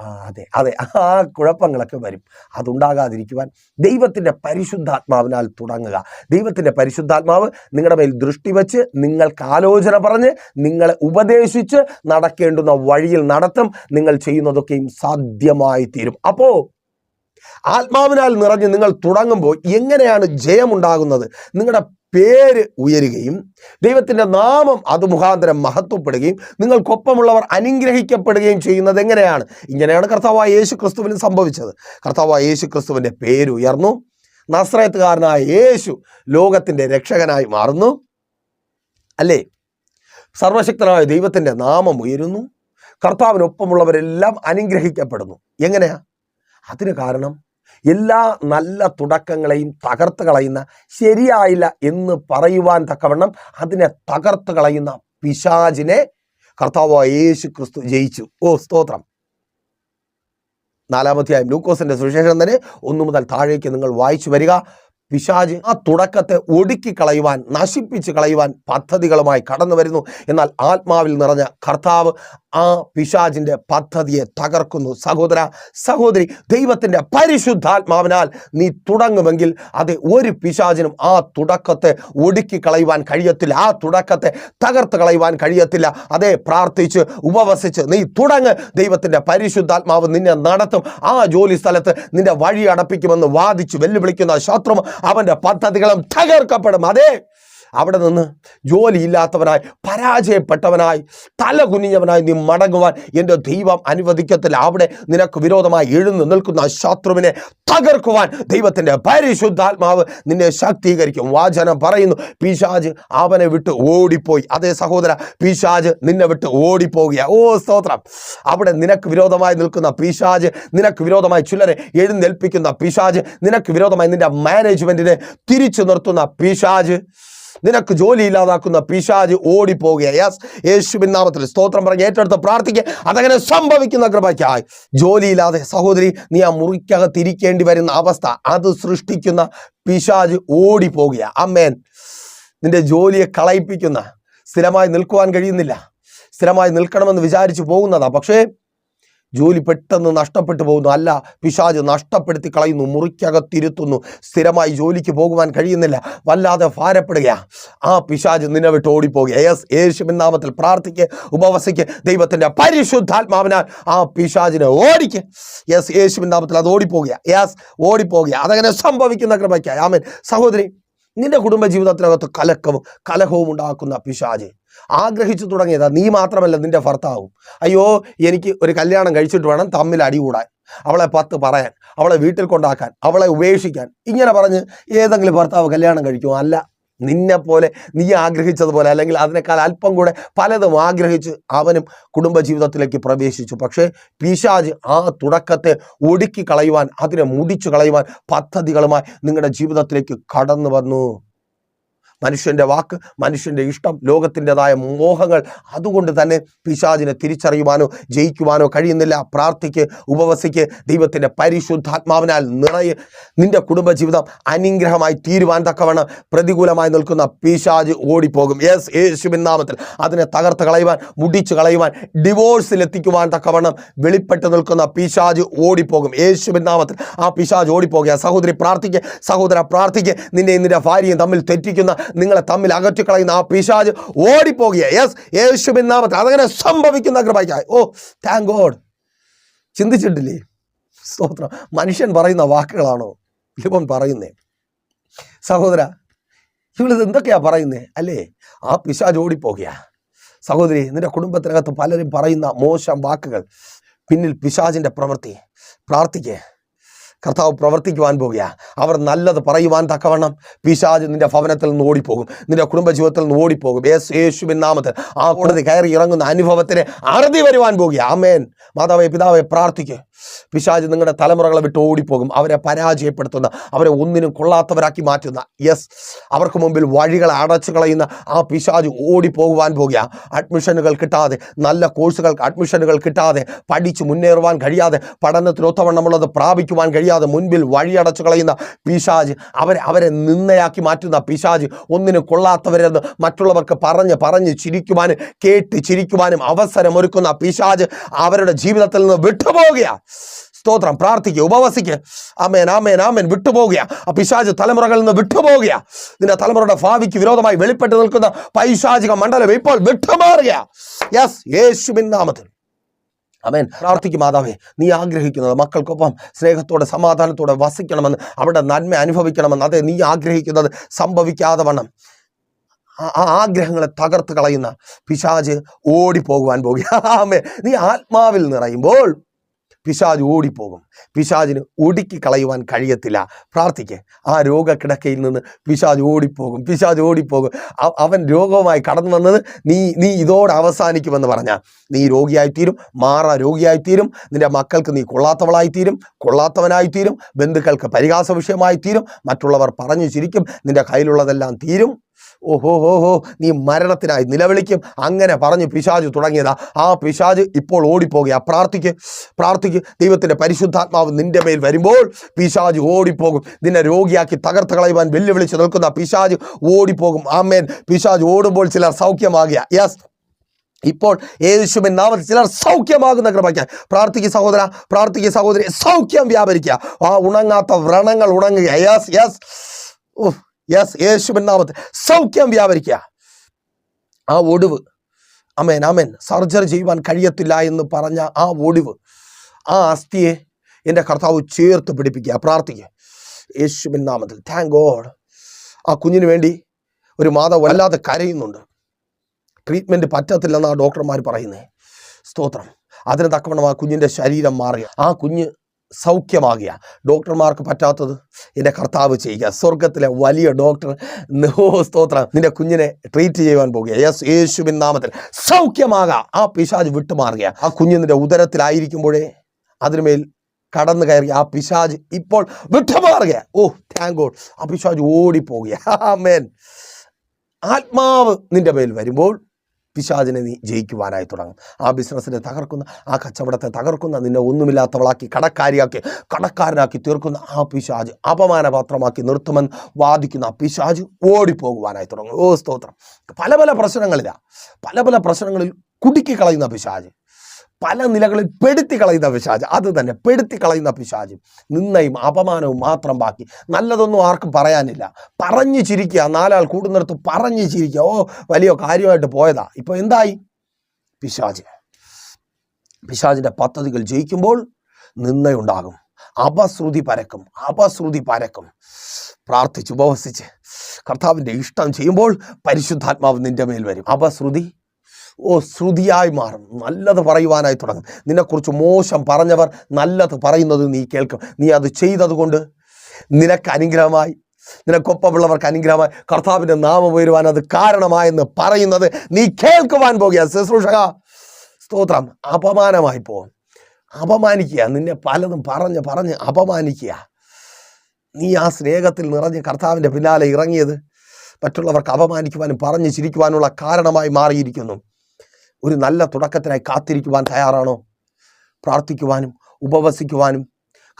A: അതെ അതെ ആ കുഴപ്പങ്ങളൊക്കെ വരും. അതുണ്ടാകാതിരിക്കുവാൻ ദൈവത്തിന്റെ പരിശുദ്ധാത്മാവിനാൽ തുടങ്ങുക. ദൈവത്തിന്റെ പരിശുദ്ധാത്മാവ് നിങ്ങളുടെ മേൽ ദൃഷ്ടി വെച്ച് നിങ്ങൾക്ക് ആലോചന പറഞ്ഞ് നിങ്ങളെ ഉപദേശിച്ച് നടക്കേണ്ടുന്ന വഴിയിൽ നടത്തും നിങ്ങൾ ചെയ്യുന്നതൊക്കെയും സാധ്യമായി തീരും. അപ്പോൾ ആത്മാവിനാൽ നിറഞ്ഞ് നിങ്ങൾ തുടങ്ങുമ്പോൾ എങ്ങനെയാണ് ജയമുണ്ടാകുന്നത്? നിങ്ങളുടെ പേര് ഉയരുകയും ദൈവത്തിന്റെ നാമം അത് മുഖാന്തരം മഹത്വപ്പെടുകയും നിങ്ങൾക്കൊപ്പമുള്ളവർ അനുഗ്രഹിക്കപ്പെടുകയും ചെയ്യുന്നത് എങ്ങനെയാണ്? ഇങ്ങനെയാണ് കർത്താവായ യേശു ക്രിസ്തുവിന് സംഭവിച്ചത്. കർത്താവായ യേശു ക്രിസ്തുവിന്റെ പേര് ഉയർന്നു. നസ്രയത്തുകാരനായ യേശു ലോകത്തിന്റെ രക്ഷകനായി മാറുന്നു. അല്ലേ? സർവശക്തനായ ദൈവത്തിന്റെ നാമം ഉയരുന്നു. കർത്താവിനൊപ്പമുള്ളവരെല്ലാം അനുഗ്രഹിക്കപ്പെടുന്നു. എങ്ങനെയാ? അതിന് കാരണം എല്ലാ നല്ല തുടക്കങ്ങളെയും തകർത്ത് കളയുന്ന ശരിയായില്ല എന്ന് പറയുവാൻ തക്കവണ്ണം അതിനെ തകർത്ത് കളയുന്ന പിശാജിനെ കർത്താവ് യേശു ക്രിസ്തു ജയിച്ചു. ഓ സ്തോത്രം. നാലാമത്തെ നാലാമധ്യായം ലൂക്കോസിന്റെ സുവിശേഷം തന്നെ ഒന്നു മുതൽ താഴേക്ക് നിങ്ങൾ വായിച്ചു വരിക. പിശാജ് ആ തുടക്കത്തെ ഒടുക്കി കളയുവാൻ നശിപ്പിച്ച് കളയുവാൻ പദ്ധതികളുമായി കടന്നു വരുന്നു. എന്നാൽ ആത്മാവിൽ നിറഞ്ഞ കർത്താവ് ആ പിശാജിന്റെ പദ്ധതിയെ തകർക്കുന്നു. സഹോദര സഹോദരി ദൈവത്തിന്റെ പരിശുദ്ധാത്മാവിനാൽ നീ തുടങ്ങുമെങ്കിൽ അത് ഒരു പിശാജിനും ആ തുടക്കത്തെ ഒടുക്കി കളയുവാൻ കഴിയത്തില്ല. ആ തുടക്കത്തെ തകർത്ത് കളയുവാൻ കഴിയത്തില്ല. അതേ പ്രാർത്ഥിച്ച് ഉപവസിച്ച് നീ തുടങ്ങ്. ദൈവത്തിന്റെ പരിശുദ്ധാത്മാവ് നിന്നെ നടത്തും. ആ ജോലി സ്ഥലത്ത് നിന്റെ വഴി അടപ്പിക്കുമെന്ന് വാദിച്ച് വെല്ലുവിളിക്കുന്ന ശത്രു അവന്റെ പദ്ധതികളും തകർക്കപ്പെടും അതേ അവിടെ നിന്ന് ജോലിയില്ലാത്തവനായി പരാജയപ്പെട്ടവനായി തല കുനിഞ്ഞവനായി നീ മടങ്ങുവാൻ എന്റെ ദൈവം അനുവദിക്കത്തില്ല. അവിടെ നിനക്ക് വിരോധമായി എഴുന്നു നിൽക്കുന്ന ശത്രുവിനെ തകർക്കുവാൻ ദൈവത്തിന്റെ പരിശുദ്ധാത്മാവ് നിന്നെ ശാക്തീകരിക്കും. വാചനം പറയുന്നു പിശാജ് അവനെ വിട്ട് ഓടിപ്പോയി. അതേ സഹോദര പിശാജ് നിന്നെ വിട്ട് ഓടിപ്പോകുക ഓ സ്തോത്രം. അവിടെ നിനക്ക് വിരോധമായി നിൽക്കുന്ന പിശാജ് നിനക്ക് വിരോധമായി ചിലരെ എഴുന്നേൽപ്പിക്കുന്ന പിശാജ് നിനക്ക് വിരോധമായി നിന്റെ മാനേജ്മെന്റിനെ തിരിച്ചു നിർത്തുന്ന പിശാജ് നിനക്ക് ജോലി ഇല്ലാതാക്കുന്ന പിശാജ് ഓടിപ്പോകുക യെസ് യേശുവിൻ നാമത്തിൽ സ്തോത്രം പറഞ്ഞ് ഏറ്റെടുത്ത് പ്രാർത്ഥിക്കുക. അതങ്ങനെ സംഭവിക്കുന്ന കൃപയ്ക്കായി. ജോലിയില്ലാതെ സഹോദരി നീ ആ മുറിക്കകത്തിരിക്കേണ്ടി വരുന്ന അവസ്ഥ അത് സൃഷ്ടിക്കുന്ന പിശാജ് ഓടിപ്പോകുക അമ്മേൻ നിന്റെ ജോലിയെ കളയിപ്പിക്കുന്ന സ്ഥിരമായി നിൽക്കുവാൻ കഴിയുന്നില്ല. സ്ഥിരമായി നിൽക്കണമെന്ന് വിചാരിച്ചു പോകുന്നതാ. പക്ഷേ ജോലി പെട്ടെന്ന് നഷ്ടപ്പെട്ടു പോകുന്നു. അല്ല പിശാജ് നഷ്ടപ്പെടുത്തി കളയുന്നു മുറിക്കകത്തിരുത്തുന്നു. സ്ഥിരമായി ജോലിക്ക് പോകുവാൻ കഴിയുന്നില്ല. വല്ലാതെ ഭാരപ്പെടുക ആ പിശാജ് നിന്നെ വിട്ട് ഓടിപ്പോകുക യേസ് യേശുവിൻ നാമത്തിൽ പ്രാർത്ഥിക്ക് ഉപവസിക്ക് ദൈവത്തിന്റെ പരിശുദ്ധാത്മാവിനാൽ ആ പിശാജിനെ ഓടിക്ക്. യെസ് യേശുവിൻ നാമത്തിൽ അത് ഓടിപ്പോകുക യെസ് ഓടിപ്പോകുക അതങ്ങനെ സംഭവിക്കുന്ന കൃപയ്ക്കായി. ആമൻ. സഹോദരി നിന്റെ കുടുംബ ജീവിതത്തിനകത്ത് കലക്കവും കലഹവും ഉണ്ടാക്കുന്ന പിശാജ് ആഗ്രഹിച്ചു തുടങ്ങിയതാ നീ മാത്രമല്ല നിന്റെ ഭർത്താവും. അയ്യോ എനിക്ക് ഒരു കല്യാണം കഴിച്ചിട്ട് വേണം തമ്മിൽ അടികൂടാൻ അവളെ പത്ത് പറയാൻ അവളെ വീട്ടിൽ കൊണ്ടാക്കാൻ അവളെ ഉപേക്ഷിക്കാൻ. ഇങ്ങനെ പറഞ്ഞ് ഏതെങ്കിലും ഭർത്താവ് കല്യാണം കഴിക്കുമോ അല്ല. നിന്നെ പോലെ നീ ആഗ്രഹിച്ചതുപോലെ അല്ലെങ്കിൽ അതിനേക്കാൾ അല്പം കൂടെ പലതും ആഗ്രഹിച്ച് അവനും കുടുംബജീവിതത്തിലേക്ക് പ്രവേശിച്ചു. പക്ഷേ പിശാജ് ആ തുടക്കത്തെ ഒടുക്കി കളയുവാൻ അതിനെ മുടിച്ചു കളയുവാൻ പദ്ധതികളുമായി നിങ്ങളുടെ ജീവിതത്തിലേക്ക് കടന്നു വന്നു. മനുഷ്യന്റെ വാക്ക് മനുഷ്യന്റെ ഇഷ്ടം ലോകത്തിന്റെതായ മോഹങ്ങൾ അതുകൊണ്ട് തന്നെ പിശാചിനെ തിരിച്ചറിയുവാനോ ജയിക്കുവാനോ കഴിയുന്നില്ല. പ്രാർത്ഥിക്ക് ഉപവസിക്ക് ദൈവത്തിന്റെ പരിശുദ്ധാത്മാവിനാൽ നിറയെ നിന്റെ കുടുംബജീവിതം അനുഗ്രഹമായി തീരുവാൻ തക്കവണ്ണം പ്രതികൂലമായി നിൽക്കുന്ന പിശാജ് ഓടിപ്പോകും. യെസ് യേശുവിൻ നാമത്തിൽ. അതിനെ തകർത്ത് കളയുവാൻ മുടിച്ചു കളയുവാൻ ഡിവോഴ്സിൽ എത്തിക്കുവാൻ തക്കവണ്ണം വെളിപ്പെട്ട് നിൽക്കുന്ന പിശാജ് ഓടിപ്പോകും. യേശുവിൻ നാമത്തിൽ. ആ പിശാജ് ഓടിപ്പോകുക. സഹോദരി പ്രാർത്ഥിക്കുക സഹോദര പ്രാർത്ഥിക്കുക നിന്നെ നിന്റെ ഭാര്യയും തമ്മിൽ തെറ്റിക്കുന്ന നിങ്ങളെ തമ്മിൽ അകറ്റിക്കളയുന്ന ആ പിശാജ് ഓടിപ്പോകുക യെസ് യേശു നാമത്തിൽ. അതങ്ങനെ സംഭവിക്കുന്ന കൃപയ്ക്കായി. ഓ താങ്ക് ഗോഡ് ചിന്തിച്ചിട്ടില്ലേ? സ്തോത്രം. മനുഷ്യൻ പറയുന്ന വാക്കുകളാണോ ലിപൻ പറയുന്നേ? സഹോദര ഇവളിത് എന്തൊക്കെയാ പറയുന്നേ? അല്ലേ? ആ പിശാജ് ഓടിപ്പോകുക സഹോദരി നിന്റെ കുടുംബത്തിനകത്ത് പലരും പറയുന്ന മോശം വാക്കുകൾ. പിന്നിൽ പിശാജിന്റെ പ്രവൃത്തി. പ്രാർത്ഥിക്കേ. കർത്താവ് പ്രവർത്തിക്കുവാൻ പോവുകയാണ് അവർ നല്ലത് പറയുവാൻ തക്കവണ്ണം പിശാജ് നിന്റെ ഭവനത്തിൽ നിന്ന് ഓടിപ്പോകും. നിന്റെ കുടുംബജീവിതത്തിൽ നിന്ന് ഓടിപ്പോകും. യേസ് യേശുവിൻ നാമത്തിൽ ആ കോടതി കയറി ഇറങ്ങുന്ന അനുഭവത്തിന് അറുതി വരുവാൻ പോകുക ആമേൻ. മാതാവേ പിതാവെ പ്രാർത്ഥിക്കുക പിശാജ് നിങ്ങളുടെ തലമുറകളെ വിട്ട് ഓടിപ്പോകും. അവരെ പരാജയപ്പെടുത്തുന്ന അവരെ ഒന്നിനും കൊള്ളാത്തവരാക്കി മാറ്റുന്ന. യെസ് അവർക്ക് മുമ്പിൽ വഴികളെ അടച്ചു കളയുന്ന ആ പിശാജ് ഓടിപ്പോകുവാൻ പോകുക അഡ്മിഷനുകൾ കിട്ടാതെ നല്ല കോഴ്സുകൾക്ക് അഡ്മിഷനുകൾ കിട്ടാതെ പഠിച്ച് മുന്നേറുവാൻ കഴിയാതെ പഠനത്തിന് ഒത്തവണ്ണമുള്ളത് പ്രാപിക്കുവാൻ കഴിയാതെ മുൻപിൽ വഴിയടച്ചു കളയുന്ന പിശാജ് അവരെ അവരെ നിന്നയാക്കി മാറ്റുന്ന പിശാജ് ഒന്നിനും കൊള്ളാത്തവരെന്ന് മറ്റുള്ളവർക്ക് പറഞ്ഞ് പറഞ്ഞ് ചിരിക്കുവാനും കേട്ട് ചിരിക്കുവാനും അവസരമൊരുക്കുന്ന പിശാജ് അവരുടെ ജീവിതത്തിൽ നിന്ന് വിട്ടുപോകുക സ്തോത്രം. പ്രാർത്ഥിക്കുക ഉപവസിക്കുക ആമേൻ ആമേൻ ആമേൻ. വിട്ടുപോകുക ആ പിശാജ് തലമുറകളിൽ നിന്ന് വിട്ടുപോകുക നിന്റെ തലമുറയുടെ ഭാവിക്ക് വിരോധമായി വെളിപ്പെട്ട് നിൽക്കുന്ന പൈശാചിക മണ്ഡലം ഇപ്പോൾ വിട്ടുമാറുക യെസ് യേശുവിൻ നാമത്തിൽ. അമേൻ പ്രാർത്ഥിക്കും മാതാവേ നീ ആഗ്രഹിക്കുന്നത് മക്കൾക്കൊപ്പം സ്നേഹത്തോടെ സമാധാനത്തോടെ വസിക്കണമെന്ന് അവിടെ നന്മ അനുഭവിക്കണമെന്ന് അതെ നീ ആഗ്രഹിക്കുന്നത് സംഭവിക്കാതെ വണ്ണം. ആ- ആഗ്രഹങ്ങളെ തകർത്ത് കളയുന്ന പിശാജ് ഓടിപ്പോകുവാൻ പോകുക ആമേ നീ ആത്മാവിൽ നിറയുമ്പോൾ പിശാജ് ഓടിപ്പോകും. പിശാജിന് ഒടുക്കി കളയുവാൻ കഴിയത്തില്ല. പ്രാർത്ഥിക്ക്. ആ രോഗക്കിടക്കയിൽ നിന്ന് പിശാജ് ഓടിപ്പോകും. പിശാജ് ഓടിപ്പോകും. അവൻ രോഗവുമായി കടന്നു വന്നത് നീ നീ ഇതോടെ അവസാനിക്കുമെന്ന് പറഞ്ഞാൽ നീ രോഗിയായിത്തീരും. മാറ രോഗിയായിത്തീരും. നിന്റെ മക്കൾക്ക് നീ കൊള്ളാത്തവളായിത്തീരും. കൊള്ളാത്തവനായിത്തീരും. ബന്ധുക്കൾക്ക് പരിഹാസ വിഷയമായിത്തീരും. മറ്റുള്ളവർ പറഞ്ഞു ചിരിക്കും. നിന്റെ കയ്യിലുള്ളതെല്ലാം തീരും. ഓഹോ ഹോ നീ മരണത്തിനായി നിലവിളിക്കും. അങ്ങനെ പറഞ്ഞ് പിശാജ് തുടങ്ങിയതാ. ആ പിശാജ് ഇപ്പോൾ ഓടിപ്പോകുക. പ്രാർത്ഥിക്ക് പ്രാർത്ഥിക്ക്. ദൈവത്തിന്റെ പരിശുദ്ധാത്മാവ് നിന്റെ മേൽ വരുമ്പോൾ പിശാജ് ഓടിപ്പോകും. നിന്നെ രോഗിയാക്കി തകർത്ത് കളയുവാൻ വെല്ലുവിളിച്ച് നിൽക്കുന്ന പിശാജ് ഓടിപ്പോകും. ആമേൻ. പിശാജ് ഓടുമ്പോൾ ചിലർ സൗഖ്യമാകുക. യെസ് ഇപ്പോൾ യേശുവിൻ നാമത്തിൽ ചിലർ സൗഖ്യമാകുന്ന കൃപയ്ക്ക്. പ്രാർത്ഥിക്കുക സഹോദര പ്രാർത്ഥിക്കുക സഹോദരി സൗഖ്യം വ്യാപരിക്കുക. ആ ഉണങ്ങാത്ത വ്രണങ്ങൾ ഉണങ്ങുക. യെസ് യെസ് യെസ് യേശുവിൻ നാമത്തിൽ സൗഖ്യം വ്യാപരിക്കുക. ആ ഒടിവ്. അമേൻ അമേൻ സർജറി ചെയ്യുവാൻ കഴിയത്തില്ല എന്ന് പറഞ്ഞ ആ ഒടിവ്. ആ അസ്ഥിയെ എന്റെ കർത്താവ് ചേർത്ത് പിടിപ്പിക്കുക. പ്രാർത്ഥിക്കുക. യേശുവിൻ നാമത്തിൽ താങ്ക് ഗോഡ് ആ കുഞ്ഞിന് വേണ്ടി ഒരു മാതാവ് വല്ലാതെ കരയുന്നുണ്ട്. ട്രീറ്റ്മെന്റ് പറ്റത്തില്ലെന്നാണ് ഡോക്ടർമാർ പറയുന്നത് സ്തോത്രം. അതിന് തക്കവണ്ണം ആ കുഞ്ഞിന്റെ ശരീരം മാറുക. ആ കുഞ്ഞ് സൗഖ്യമാകുക ഡോക്ടർമാർക്ക് പറ്റാത്തത്? എന്റെ കർത്താവ് ചെയ്യുക. സ്വർഗത്തിലെ വലിയ ഡോക്ടർ സ്തോത്രം. നിന്റെ കുഞ്ഞിനെ ട്രീറ്റ് ചെയ്യുവാൻ പോകുക. യെസ് യേശുവിൻ നാമത്തിൽ സൗഖ്യമാകാം. ആ പിശാജ് വിട്ടുമാറുക ആ കുഞ്ഞ് നിന്റെ ഉദരത്തിലായിരിക്കുമ്പോഴേ അതിനുമേൽ കടന്നു കയറി ആ പിശാജ് ഇപ്പോൾ വിട്ടുമാറുക ഓ താങ്ക് ഗോഡ് ആ പിശാജ് ഓടിപ്പോകുക മേൻ [laughs] ആത്മാവ് നിന്റെ മേൽ വരുമ്പോൾ പിശാചിനെ നീ ജയിക്കുവാനായി തുടങ്ങും. ആ ബിസിനസ്സിനെ തകർക്കുന്ന ആ കച്ചവടത്തെ തകർക്കുന്ന നിന്നെ ഒന്നുമില്ലാത്തവളാക്കി കടക്കാരിയാക്കി കടക്കാരനാക്കി തീർക്കുന്ന ആ പിശാജ് അപമാനപാത്രമാക്കി നിർത്തുമെന്ന് വാദിക്കുന്ന ആ പിശാജ് ഓടിപ്പോകുവാനായി തുടങ്ങും. ഓ സ്തോത്രം. പല പല പ്രശ്നങ്ങളിലാണ് പല പല പ്രശ്നങ്ങളിൽ കുടുക്കി കളയുന്ന പിശാജ്. പല നിലകളിൽ പെടുത്തി കളയുന്ന പിശാജ്. അത് തന്നെ പെടുത്തി കളയുന്ന പിശാജ്. നിന്നയും അപമാനവും മാത്രം ബാക്കി. നല്ലതൊന്നും ആർക്കും പറയാനില്ല. പറഞ്ഞു ചിരിക്കുക. നാലാൾ കൂടുന്നിടത്ത് പറഞ്ഞു ചിരിക്കുക. ഓ വലിയ കാര്യമായിട്ട് പോയതാ. ഇപ്പോൾ എന്തായി? പിശാജ്. പിശാജിന്റെ പദ്ധതികൾ ജയിക്കുമ്പോൾ നിന്നയുണ്ടാകും അപശ്രുതി പരക്കും. അപശ്രുതി പരക്കും. പ്രാർത്ഥിച്ച് ഉപവസിച്ച് കർത്താവിന്റെ ഇഷ്ടം ചെയ്യുമ്പോൾ പരിശുദ്ധാത്മാവ് നിന്റെ മേൽ വരും. അപശ്രുതി ഓ ശ്രുതിയായി മാറും. നല്ലത് പറയുവാനായി തുടങ്ങും. നിന്നെക്കുറിച്ച് മോശം പറഞ്ഞവർ നല്ലത് പറയുന്നത് നീ കേൾക്കും. നീ അത് ചെയ്തതുകൊണ്ട് നിനക്ക് അനുഗ്രഹമായി നിനക്കൊപ്പമുള്ളവർക്ക് അനുഗ്രഹമായി കർത്താവിന്റെ നാമം ഉയരുവാൻ അത് കാരണമായെന്ന് പറയുന്നത് നീ കേൾക്കുവാൻ പോകുക. ശുശ്രൂഷക സ്തോത്രം. അപമാനമായി പോകും അപമാനിക്കുക. നിന്നെ പലതും പറഞ്ഞ് പറഞ്ഞ് അപമാനിക്കുക. നീ ആ സ്നേഹത്തിൽ നിറഞ്ഞ് കർത്താവിന്റെ പിന്നാലെ ഇറങ്ങിയത് മറ്റുള്ളവർക്ക് അപമാനിക്കുവാനും പറഞ്ഞു ചിരിക്കുവാനുള്ള കാരണമായി മാറിയിരിക്കുന്നു. ഒരു നല്ല തുടക്കത്തിനായി കാത്തിരിക്കുവാൻ തയ്യാറാണോ? പ്രാർത്ഥിക്കുവാനും ഉപവസിക്കുവാനും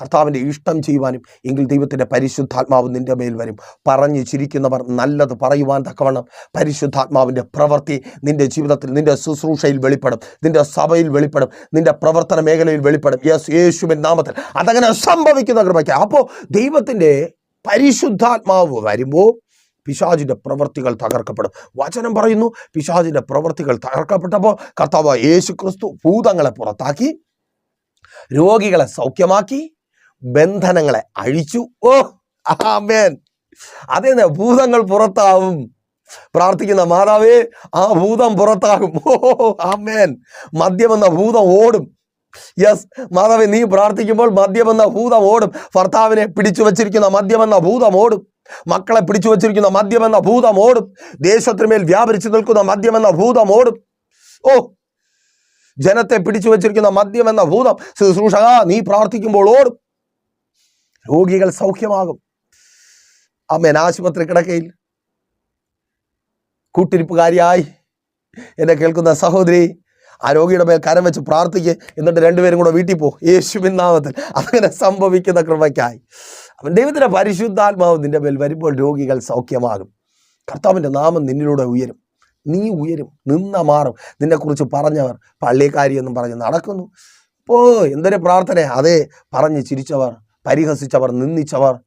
A: കർത്താവിന്റെ ഇഷ്ടം ചെയ്യുവാനും എങ്കിൽ ദൈവത്തിന്റെ പരിശുദ്ധാത്മാവ് നിന്റെ മേൽ വരും. പറഞ്ഞ് ചിരിക്കുന്നവർ നല്ലത് പറയുവാൻ തക്കവണ്ണം പരിശുദ്ധാത്മാവിന്റെ പ്രവൃത്തി നിന്റെ ജീവിതത്തിൽ നിന്റെ ശുശ്രൂഷയിൽ വെളിപ്പെടും. നിന്റെ സഭയിൽ വെളിപ്പെടും. നിന്റെ പ്രവർത്തന മേഖലയിൽ വെളിപ്പെടും. യെസ് യേശുവിൻ നാമത്തിൽ അതങ്ങനെ സംഭവിക്കുന്ന കൃപയ്ക്ക്. അപ്പോൾ ദൈവത്തിന്റെ പരിശുദ്ധാത്മാവ് വരുമ്പോൾ പിശാജിന്റെ പ്രവൃത്തികൾ തകർക്കപ്പെടും. വചനം പറയുന്നു പിശാജിന്റെ പ്രവൃത്തികൾ തകർക്കപ്പെട്ടപ്പോൾ കർത്താവ് യേശു ക്രിസ്തു ഭൂതങ്ങളെ പുറത്താക്കി രോഗികളെ സൗഖ്യമാക്കി ബന്ധനങ്ങളെ അഴിച്ചു. ഓ ആമേൻ. അതേ ഭൂതങ്ങൾ പുറത്താവും. പ്രാർത്ഥിക്കുന്ന മാതാവേ ആ ഭൂതം പുറത്താകും. ഓ ആമേൻ. മദ്യമെന്ന ഭൂതം ഓടും. യെസ് മാതാവേ നീ പ്രാർത്ഥിക്കുമ്പോൾ മദ്യമെന്ന ഭൂതം ഓടും. ഭർത്താവിനെ പിടിച്ചു വച്ചിരിക്കുന്ന മദ്യമെന്ന ഭൂതം ഓടും. മക്കളെ പിടിച്ചു വച്ചിരിക്കുന്ന മദ്യമെന്ന ഭൂതം ഓടും. ദേശത്തിനുമേൽ വ്യാപരിച്ചു നിൽക്കുന്ന മദ്യമെന്ന ഭൂതം ഓടും. ഓ ജനത്തെ പിടിച്ചു വച്ചിരിക്കുന്ന മദ്യമെന്ന ഭൂതം. ശുശ്രൂഷക നീ പ്രാർത്ഥിക്കുമ്പോൾ ഓടും. രോഗികൾ സൗഖ്യമാകും. അമ്മേൻ ആശുപത്രി കിടക്കയിൽ. കൂട്ടിരിപ്പുകാരിയായി. എന്നെ കേൾക്കുന്ന സഹോദരി ആ രോഗിയുടെ മേൽ കരം വെച്ച് പ്രാർത്ഥിക്കുക എന്നിട്ട് രണ്ടുപേരും കൂടെ വീട്ടിൽ പോ. യേശുവിൻ നാമത്തിൽ. അങ്ങനെ സംഭവിക്കുന്ന കൃപയ്ക്കായി. അവൻ ദൈവത്തിന്റെ പരിശുദ്ധാത്മാവ് നിന്റെ മേൽ വരുമ്പോൾ രോഗികൾ സൗഖ്യമാകും. കർത്താവിന്റെ നാമം നിന്നിലൂടെ ഉയരും. നീ ഉയരും നിന്ന മാറും. നിന്നെക്കുറിച്ച് പറഞ്ഞവർ പള്ളിക്കാരി എന്നും പറഞ്ഞ് നടക്കുന്നു. ഓ എന്തൊരു പ്രാർത്ഥന. അതെ പറഞ്ഞ് ചിരിച്ചവർ പരിഹസിച്ചവർ നിന്ദിച്ചവർ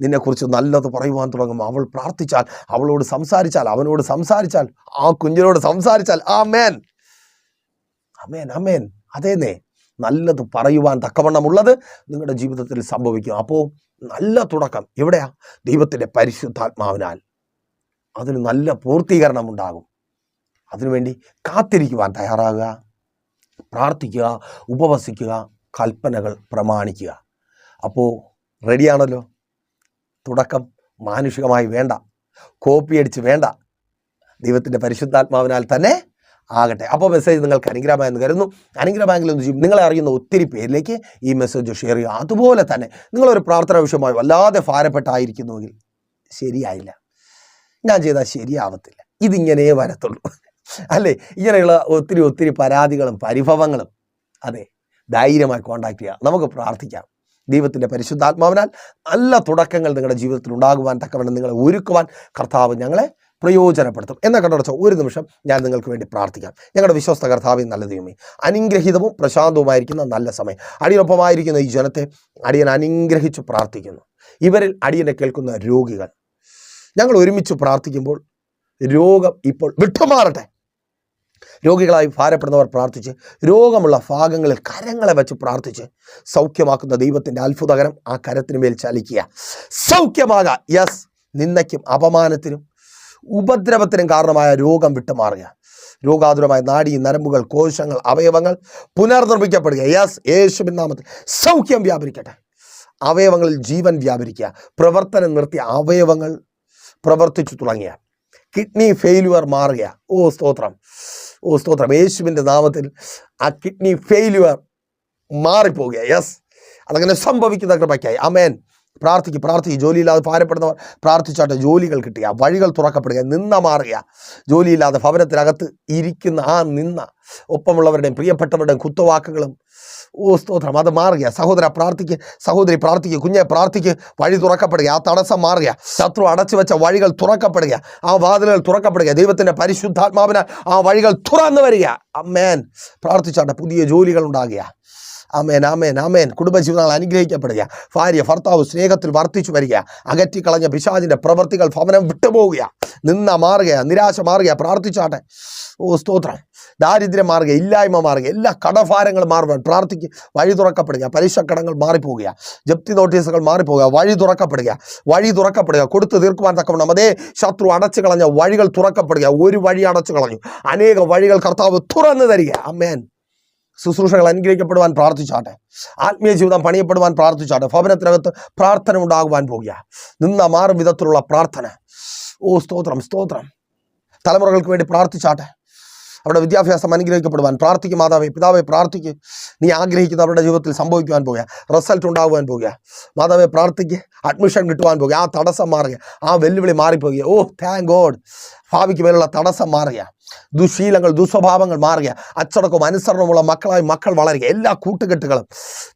A: നിന്നെക്കുറിച്ച് നല്ലത് പറയുവാൻ തുടങ്ങും. അവൾ പ്രാർത്ഥിച്ചാൽ അവളോട് സംസാരിച്ചാൽ അവനോട് സംസാരിച്ചാൽ ആ കുഞ്ഞിനോട് സംസാരിച്ചാൽ ആ മേൻ അമേൻ അമേൻ അതേന്നേ നല്ലത് പറയുവാൻ തക്കവണ്ണമുള്ളത് നിങ്ങളുടെ ജീവിതത്തിൽ സംഭവിക്കും. അപ്പോൾ നല്ല തുടക്കം. എവിടെയാ? ദൈവത്തിന്റെ പരിശുദ്ധാത്മാവിനാൽ. അതിന് നല്ല പൂർത്തീകരണം ഉണ്ടാകും. അതിനുവേണ്ടി കാത്തിരിക്കുവാൻ തയ്യാറാകുക. പ്രാർത്ഥിക്കുക ഉപവസിക്കുക കൽപ്പനകൾ പ്രമാണിക്കുക. അപ്പോൾ റെഡിയാണല്ലോ? തുടക്കം മാനുഷികമായി വേണ്ട. കോപ്പി അടിച്ച് വേണ്ട. ദൈവത്തിന്റെ പരിശുദ്ധാത്മാവിനാൽ തന്നെ ആകട്ടെ. അപ്പോൾ മെസ്സേജ് നിങ്ങൾക്ക് അനുഗ്രഹമായെന്ന് കരുതുന്നു. അനുഗ്രഹമായെങ്കിൽ ഒന്ന് ചെയ്യും? നിങ്ങളെ അറിയുന്ന ഒത്തിരി പേരിലേക്ക് ഈ മെസ്സേജ് ഷെയർ ചെയ്യുക. അതുപോലെ തന്നെ നിങ്ങളൊരു പ്രാർത്ഥന വിഷയമായി വല്ലാതെ ഭാരപ്പെട്ടായിരിക്കുന്നുവെങ്കിൽ ശരിയായില്ല. ഞാൻ ചെയ്താൽ ശരിയാവത്തില്ല. ഇതിങ്ങനെ വരത്തുള്ളൂ. അല്ലേ? ഇങ്ങനെയുള്ള ഒത്തിരി ഒത്തിരി പരാതികളും പരിഭവങ്ങളും. അതെ ധൈര്യമായി കോണ്ടാക്ട് ചെയ്യുക. നമുക്ക് പ്രാർത്ഥിക്കാം. ദൈവത്തിന്റെ പരിശുദ്ധാത്മാവിനാൽ നല്ല തുടക്കങ്ങൾ നിങ്ങളുടെ ജീവിതത്തിൽ ഉണ്ടാകുവാൻ തക്കവണ്ണം നിങ്ങളെ ഒരുക്കുവാൻ കർത്താവ് ഞങ്ങളെ പ്രയോജനപ്പെടുത്തും. എന്ന കണ്ടടച്ച ഒരു നിമിഷം ഞാൻ നിങ്ങൾക്ക് വേണ്ടി പ്രാർത്ഥിക്കാം. ഞങ്ങളുടെ വിശ്വസ്ത കർത്താവിൻ നല്ല ദൈവമേ അനുഗ്രഹീതവും പ്രശാന്തവുമായിരിക്കുന്ന നല്ല സമയം. അടിയൊപ്പമായിരിക്കുന്ന ഈ ജനത്തെ അടിയൻ അനുഗ്രഹിച്ചു പ്രാർത്ഥിക്കുന്നു. ഇവരിൽ അടിയനെ കേൾക്കുന്ന രോഗികൾ. ഞങ്ങൾ ഒരുമിച്ച് പ്രാർത്ഥിക്കുമ്പോൾ രോഗം ഇപ്പോൾ വിട്ടുമാറട്ടെ. രോഗികളായി ഭാരപ്പെടുന്നവർ പ്രാർത്ഥിച്ച് രോഗമുള്ള ഭാഗങ്ങളിൽ കരങ്ങളെ വെച്ച് പ്രാർത്ഥിച്ച് സൗഖ്യമാക്കുന്ന ദൈവത്തിന്റെ അത്ഭുതകരം ആ കരത്തിന് മേൽ ചലിക്കുക. സൗഖ്യമാകാം. യെസ് നിന്ദയ്ക്കും അപമാനത്തിനും ഉപദ്രവത്തിനും കാരണമായ രോഗം വിട്ടുമാറുക രോഗാതുരമായ നാഡി നരമ്പുകൾ കോശങ്ങൾ അവയവങ്ങൾ പുനർനിർമ്മിക്കപ്പെടുക. യെസ് യേശുവിൻ നാമത്തിൽ സൗഖ്യം വ്യാപരിക്കട്ടെ. അവയവങ്ങളിൽ ജീവൻ വ്യാപരിക്കുക. പ്രവർത്തനം നിർത്തിയ അവയവങ്ങൾ പ്രവർത്തിച്ചു തുടങ്ങിയ കിഡ്നി ഫെയിലുവർ മാറുക. ഓ സ്തോത്രം. ഓ സ്തോത്രം. യേശുവിന്റെ നാമത്തിൽ ആ കിഡ്നി ഫെയിലുവർ മാറിപ്പോവുക യെസ്. അതങ്ങനെ സംഭവിക്കുന്ന കൃപയ്ക്കായി. അമേൻ പ്രാർത്ഥിക്ക് പ്രാർത്ഥിക്ക്. ജോലിയില്ലാതെ ഭാരപ്പെടുന്നവർ പ്രാർത്ഥിച്ചാട്ടെ ജോലികൾ കിട്ടുക. വഴികൾ തുറക്കപ്പെടുക നിന്ന മാറുക. ജോലിയില്ലാതെ ഭവനത്തിനകത്ത് ഇരിക്കുന്ന ആ നിന്ന ഒപ്പമുള്ളവരുടെയും പ്രിയപ്പെട്ടവരുടെയും കുത്തുവാക്കുകളും ഓ സ്തോത്രം. അത് മാറുക. സഹോദര പ്രാർത്ഥിക്ക്. സഹോദരി പ്രാർത്ഥിക്ക്. കുഞ്ഞെ പ്രാർത്ഥിക്ക്. വഴി തുറക്കപ്പെടുക. ആ തടസ്സം മാറുക. ശത്രു അടച്ചു വെച്ച വഴികൾ തുറക്കപ്പെടുക. ആ വാതിലുകൾ തുറക്കപ്പെടുക. ദൈവത്തിന്റെ പരിശുദ്ധാത്മാവിനാൽ ആ വഴികൾ തുറന്നു വരിക. അമ്മേൻ. പ്രാർത്ഥിച്ചാട്ടെ പുതിയ ജോലികൾ ഉണ്ടാകുക. ആമേൻ അമേൻ അമേൻ കുടുംബജീവിതങ്ങൾ അനുഗ്രഹിക്കപ്പെടുക. ഭാര്യ ഭർത്താവ് സ്നേഹത്തിൽ വർദ്ധിച്ചു വരിക. അകറ്റിക്കളഞ്ഞ പിശാദിന്റെ പ്രവൃത്തികൾ ഭവനം വിട്ടുപോവുക. നിന്ന മാറുക നിരാശ മാറുക പ്രാർത്ഥിച്ചാട്ടെ. ഓ സ്തോത്രം. ദാരിദ്ര്യം മാറുക ഇല്ലായ്മ മാറുക എല്ലാ കടഭാരങ്ങളും മാറുവാൻ പ്രാർത്ഥിക്ക് വഴി തുറക്കപ്പെടുക. പലിശക്കടങ്ങൾ മാറിപ്പോവുക ജപ്തി നോട്ടീസുകൾ മാറിപ്പോവുക വഴി തുറക്കപ്പെടുക. വഴി തുറക്കപ്പെടുക. കൊടുത്തു തീർക്കുവാൻ തക്കവണ്ണം. അതേ ശത്രു അടച്ചു കളഞ്ഞ വഴികൾ തുറക്കപ്പെടുക. ഒരു വഴി അടച്ചു കളഞ്ഞു. അനേക വഴികൾ കർത്താവ് തുറന്നു തരിക. അമ്മേൻ ശുശ്രൂഷകൾ അനുഗ്രഹിക്കപ്പെടുവാൻ പ്രാർത്ഥിച്ചാട്ടെ. ആത്മീയ ജീവിതം പണിയപ്പെടുവാൻ പ്രാർത്ഥിച്ചാട്ടെ. ഭവനത്തിനകത്ത് പ്രാർത്ഥന ഉണ്ടാകുവാൻ പോകുക നിന്ന മാറും വിധത്തിലുള്ള പ്രാർത്ഥന. ഓ സ്തോത്രം സ്തോത്രം. തലമുറകൾക്ക് വേണ്ടി പ്രാർത്ഥിച്ചാട്ടെ. അവിടെ വിദ്യാഭ്യാസം അനുഗ്രഹിക്കപ്പെടുവാൻ പ്രാർത്ഥിക്കും മാതാവേ പിതാവെ പ്രാർത്ഥിക്ക്. നീ ആഗ്രഹിക്കുന്ന അവരുടെ ജീവിതത്തിൽ സംഭവിക്കുവാൻ പോകുക റിസൾട്ട് ഉണ്ടാകുവാൻ പോകുക മാതാവെ പ്രാർത്ഥിക്ക് അഡ്മിഷൻ കിട്ടുവാൻ പോകുക ആ തടസ്സം മാറുക ആ വെല്ലുവിളി മാറിപ്പോകുക. ഓ താങ്ക് ഗോഡ് ഭാവിക്ക് മേലുള്ള തടസ്സം മാറുക. ദുശീലങ്ങൾ ദുസ്വഭാവങ്ങൾ മാറുക. അച്ചടക്കവും അനുസരണമുള്ള മക്കളായി മക്കൾ വളരുക. എല്ലാ കൂട്ടുകെട്ടുകളും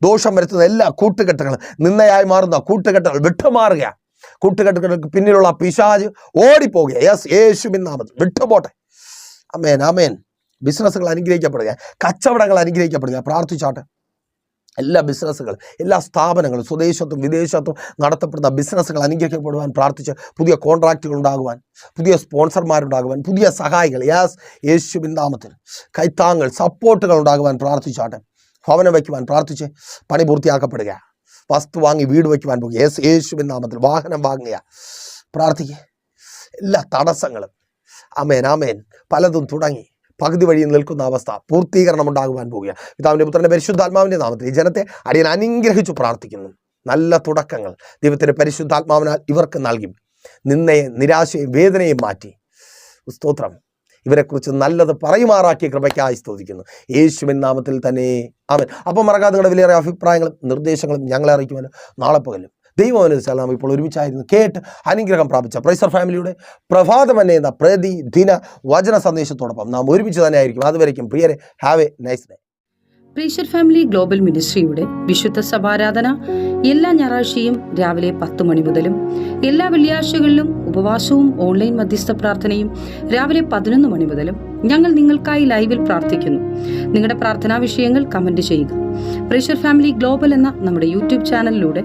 A: ദോഷം വരുത്തുന്ന എല്ലാ കൂട്ടുകെട്ടുകളും നിന്നയായി മാറുന്ന കൂട്ടുകെട്ടുകൾ വിട്ടുമാറുക. കൂട്ടുകെട്ടുകൾക്ക് പിന്നിലുള്ള പിശാജ് ഓടിപ്പോകുക. യെസ് യേശുവിൻ നാമത്തിൽ വിട്ടുപോട്ടെ. അമേൻ അമേൻ ബിസിനസ്സുകൾ അനുഗ്രഹിക്കപ്പെടുക. കച്ചവടങ്ങൾ അനുഗ്രഹിക്കപ്പെടുക. പ്രാർത്ഥിച്ചാട്ടെ. എല്ലാ ബിസിനസ്സുകൾ എല്ലാ സ്ഥാപനങ്ങളും സ്വദേശത്തും വിദേശത്തും നടത്തപ്പെടുന്ന ബിസിനസ്സുകൾ അനുഗ്രഹിക്കപ്പെടുവാൻ പ്രാർത്ഥിച്ച് പുതിയ കോൺട്രാക്റ്റുകൾ ഉണ്ടാകുവാൻ പുതിയ സ്പോൺസർമാരുണ്ടാകുവാൻ പുതിയ സഹായികൾ. യാസ് യേശുവിൻ നാമത്തിൽ. കൈത്താങ്ങൾ സപ്പോർട്ടുകൾ ഉണ്ടാകുവാൻ പ്രാർത്ഥിച്ചാട്ടെ. ഭവനം വയ്ക്കുവാൻ പ്രാർത്ഥിച്ച് പണി പൂർത്തിയാക്കപ്പെടുക. വസ്തു വാങ്ങി വീട് വയ്ക്കുവാൻ പോകുക. യേശു യേശുവിൻ നാമത്തിൽ വാഹനം വാങ്ങുക. പ്രാർത്ഥിക്കുക എല്ലാ തടസ്സങ്ങളും അമേൻ അമേൻ പലതും തുടങ്ങി. പകുതി വഴിയിൽ നിൽക്കുന്ന അവസ്ഥ പൂർത്തീകരണം ഉണ്ടാകുവാൻ പോവുക പിതാവിന്റെ പുത്രന്റെ പരിശുദ്ധാത്മാവിന്റെ നാമത്തിൽ ഈ ജനത്തെ അടിയൻ അനുഗ്രഹിച്ചു പ്രാർത്ഥിക്കുന്നു. നല്ല തുടക്കങ്ങൾ. ദൈവത്തിന്റെ പരിശുദ്ധാത്മാവിനാൽ ഇവർക്ക് നൽകി. നിന്നയെ നിരാശയും വേദനയും മാറ്റി. സ്തോത്രം. ഇവരെക്കുറിച്ച് നല്ലത് പറയുമാറാക്കിയ കൃപയ്ക്കായി സ്തോതിക്കുന്നു. യേശുവിൻ നാമത്തിൽ തന്നെ. അവൻ അപ്പം മറക്കാതെ നിങ്ങളുടെ വിലയേറെ അഭിപ്രായങ്ങളും നിർദ്ദേശങ്ങളും ഞങ്ങളെ അറിയിക്കുമല്ലോ നാളെ പകലും. ദൈവം നാം ഇപ്പോൾ ഒരുമിച്ചായിരുന്നു. കേട്ട് അനുഗ്രഹം പ്രാപിച്ച പ്രൈസർ ഫാമിലിയുടെ പ്രഭാതം എന്നെ എന്ന പ്രതിദിന വചന സന്ദേശത്തോടൊപ്പം നാം ഒരുമിച്ച് തന്നെ ആയിരിക്കും അതുവരേക്കും പ്രിയരെ ഹാവ് എ നൈസ് ഡേ
B: പ്രീഷർ ഫാമിലി ഗ്ലോബൽ മിനിസ്ട്രിയുടെ വിശുദ്ധ സഭാരാധന എല്ലാ ഞായറാഴ്ചയും രാവിലെ പത്ത് മണി മുതലും എല്ലാ വെള്ളിയാഴ്ചകളിലും ഉപവാസവും ഓൺലൈൻ മധ്യസ്ഥ പ്രാർത്ഥനയും രാവിലെ പതിനൊന്ന് മണി മുതലും ഞങ്ങൾ നിങ്ങൾക്കായി ലൈവിൽ പ്രാർത്ഥിക്കുന്നു. നിങ്ങളുടെ പ്രാർത്ഥനാ വിഷയങ്ങൾ കമന്റ് ചെയ്യുക. പ്രീഷർ ഫാമിലി ഗ്ലോബൽ എന്ന നമ്മുടെ യൂട്യൂബ് ചാനലിലൂടെ